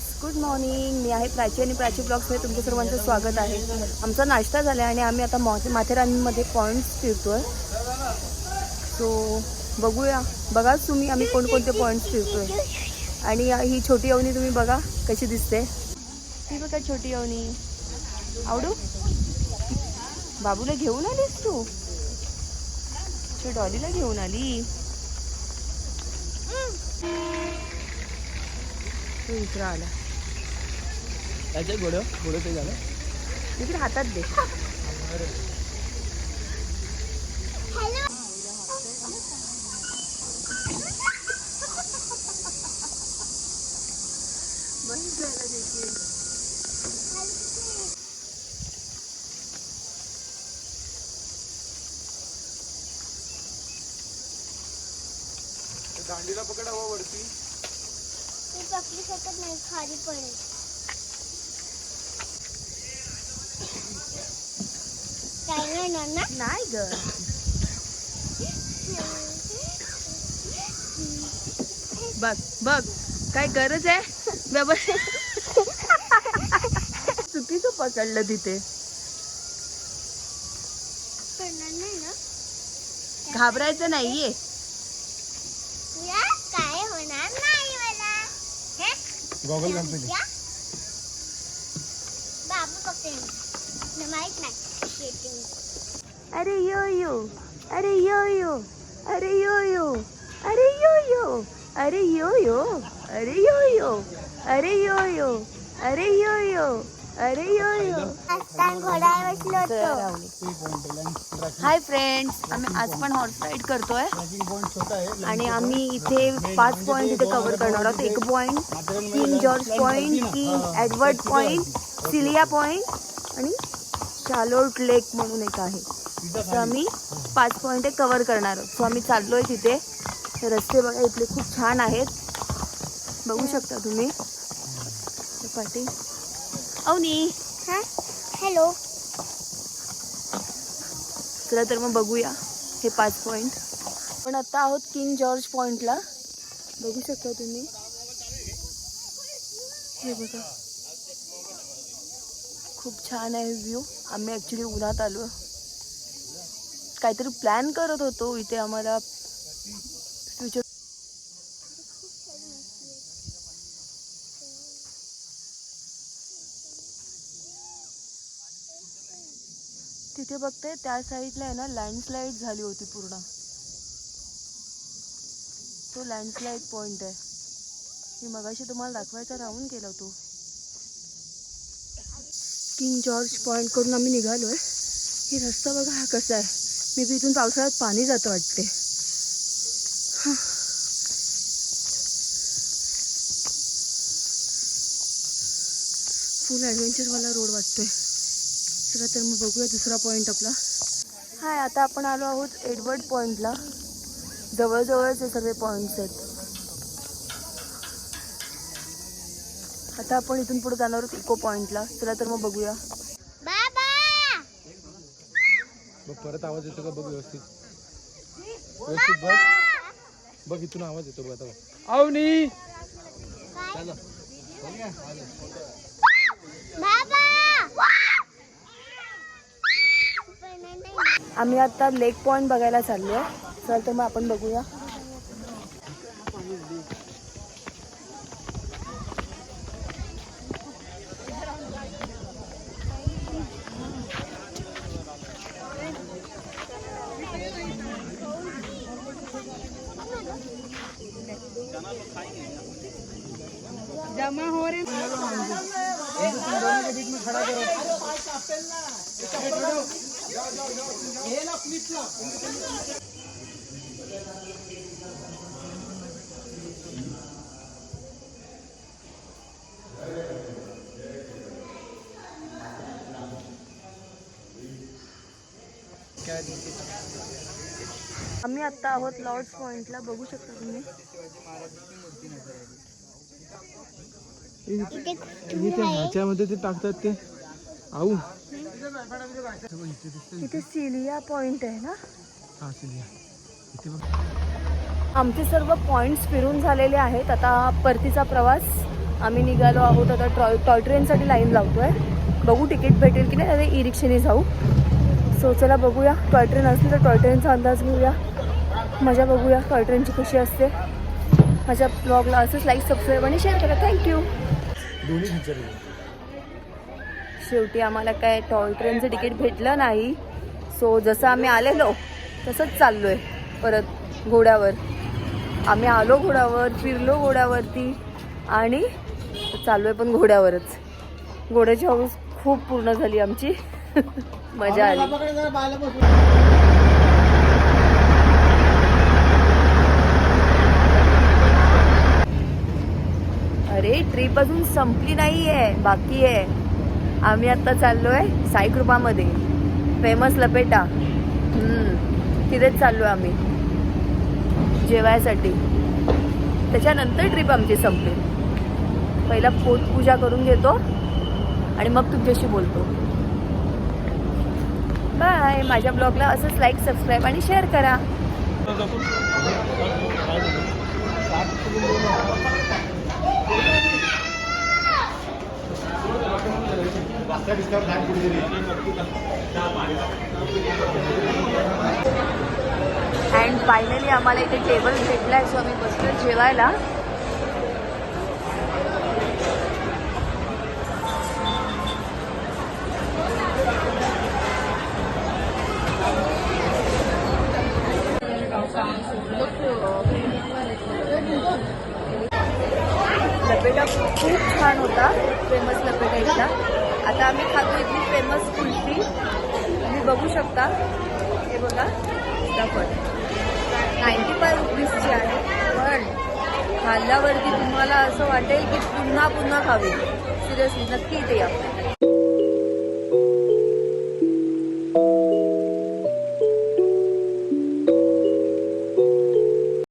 Friends good morning मी आहे प्राची आणि प्राची ब्लॉग्समध्ये तुमच्या सर्वांचं स्वागत आहे. आमचा नाश्ता झाला आहे आणि आम्ही आता मॉ माथेरानमध्ये पॉईंट्स फिरतोय. सो बघूया. बघाच तुम्ही आम्ही कोणकोणते पॉईंट्स फिरतोय. आणि ही छोटी यवनी तुम्ही बघा कशी दिसते. ती बघा छोटी यवनी आवडू? बाबूला घेऊन आलीस तू? डॉलीला घेऊन आली. तो इकडं आला. त्याच्या घोडं घोडं ते झालं. इकडे हातात दे. दांडीला पकडावं वरती. मी पकडू शकत नाही खाली पडेल. काय नाही होणार ना? नाही ग. बघ बघ काय गरज आहे? व्यवस्थित चुकीचं पकडलं तिथे. पडणार नाही ना? घाबरायचं नाहीये. या काय होणार नाही मला हे? गॉगल घाल पहिले या? बाबू पकडेल मला माहीत नाही शेटिंग अरे यो यो अरे यो यो अरे यो यो अरे यो यो अरे यो यो अरे यो यो अरे यो यो अरे यो यो अरे यो यो. हाय फ्रेंड्स आम्ही आज पण हॉर्स राईड करतोय. आहे आणि आम्ही इथे पाच पॉईंट इथे कव्हर करणार आहोत. एक point King George point King Edward point Celia point आणि शालोट लेक म्हणून एक आहे. तर आम्ही पाच पॉईंट कव्हर करणार आहोत. सो आम्ही चाललोय तिथे. हे रस्ते बघा इथले खूप छान आहेत. बघू शकता तुम्ही. हे पाटी अवनी. हा? हॅलो. चला तर मग बघूया हे पाच पॉईंट पण आता आहोत किंग जॉर्ज पॉईंटला बघू शकता तुम्ही. हे बघा. खूप छान आहे व्ह्यू आम्ही ॲक्च्युली उन्हात आलो. काहीतरी प्लॅन करत होतो. इथे आम्हाला इथे बघते त्या साईडला आहे ना लँडस्लाईड झाली होती पूर्ण. तो लँडस्लाईड पॉईंट आहे. मी मगाशी तुम्हाला दाखवायचा राहून गेला तो किंग जॉर्ज पॉईंटकडून कडून आम्ही आहे हे रस्ता बघा हा कसा आहे. मी बी इथून पावसाळ्यात पाणी जातं वाटते. फुल ॲडव्हेंचरवाला रोड वाटतोय. चला तर मग बघूया दुसरा पॉईंट आपला. हाय आता आपण आलो आहोत एडवर्ड पॉईंटला जवळजवळच हे सगळे पॉईंट्स आहेत. आता आपण इथून पुढे जाणार आहोत इको पॉईंटला चला तर मग बघूया. बघ परत आवाज येतो का? बघ व्यवस्थित. व्यवस्थित बघ. बघ इथून आवाज येतो बघ आता बघ. अवनी! चला बाबा पडणार नाही ना. आम्ही आता लेक पॉईंट बघायला चाललो आहे. चल तर मग आपण बघूया. आम्ही आत्ता आहोत लॉर्ड्स पॉइंटला बघू शकता तुम्ही. ह्याच्यामध्ये ते टाकतात ते. आऊ. इथे सिलिया पॉइंट आहे ना? हा आमचे सर्व पॉइंट्स फिरून झालेले आहेत. आता परतीचा प्रवास. आम्ही निघालो आहोत आता ट्रॉय टॉय ट्रेनसाठी लाईन लावतोय. बघू तिकीट भेटेल की नाही अरे ई रिक्षेने जाऊ. सो चला बघूया. टॉय ट्रेन असली तर टॉय ट्रेनचा अंदाज घेऊया. मजा बघूया टॉय ट्रेनची कशी असते. माझ्या ब्लॉगला असंच लाईक सबस्क्राईब आणि शेअर करा. थँक्यू शेवटी आम्हाला काय टॉय ट्रेनचं तिकीट भेटलं नाही. सो जसं आम्ही आलेलो तसंच चाललो आहे परत घोड्यावर. आम्ही आलो घोड्यावर फिरलो घोड्यावरती आणि चाललो आहे पण घोड्यावरच. घोड्याची हौस खूप पूर्ण झाली आमची. मजा आली. अरे ट्रिप अजून संपली नाही आहे बाकी आहे. आम्ही आत्ता चाललो आहे साईकृपामध्ये. फेमस लपेटा. तिथेच चाललो आहे आम्ही. जेवायसाठी. त्याच्यानंतर ट्रिप आमची संपली. पहिला पोटपूजा करून घेतो आणि मग तुमच्याशी बोलतो. बाय माझ्या ब्लॉगला असंच लाईक सबस्क्राईब आणि शेअर करा. अँड फायनली आम्हाला इथे टेबल भेटला आहे सो आम्ही बसलो जेवायला. लपेटा खूप छान होता फेमस लपेटा इथला. आता आम्ही खातो इथली फेमस कुल्फी. तुम्ही बघू शकता. हे बघा. सीताफळ नाईन्टी फाय रुपीजची आहे. पण खाल्ल्यावरती तुम्हाला असं वाटेल की पुन्हा पुन्हा खावी. सिरियसली नक्की इथे या.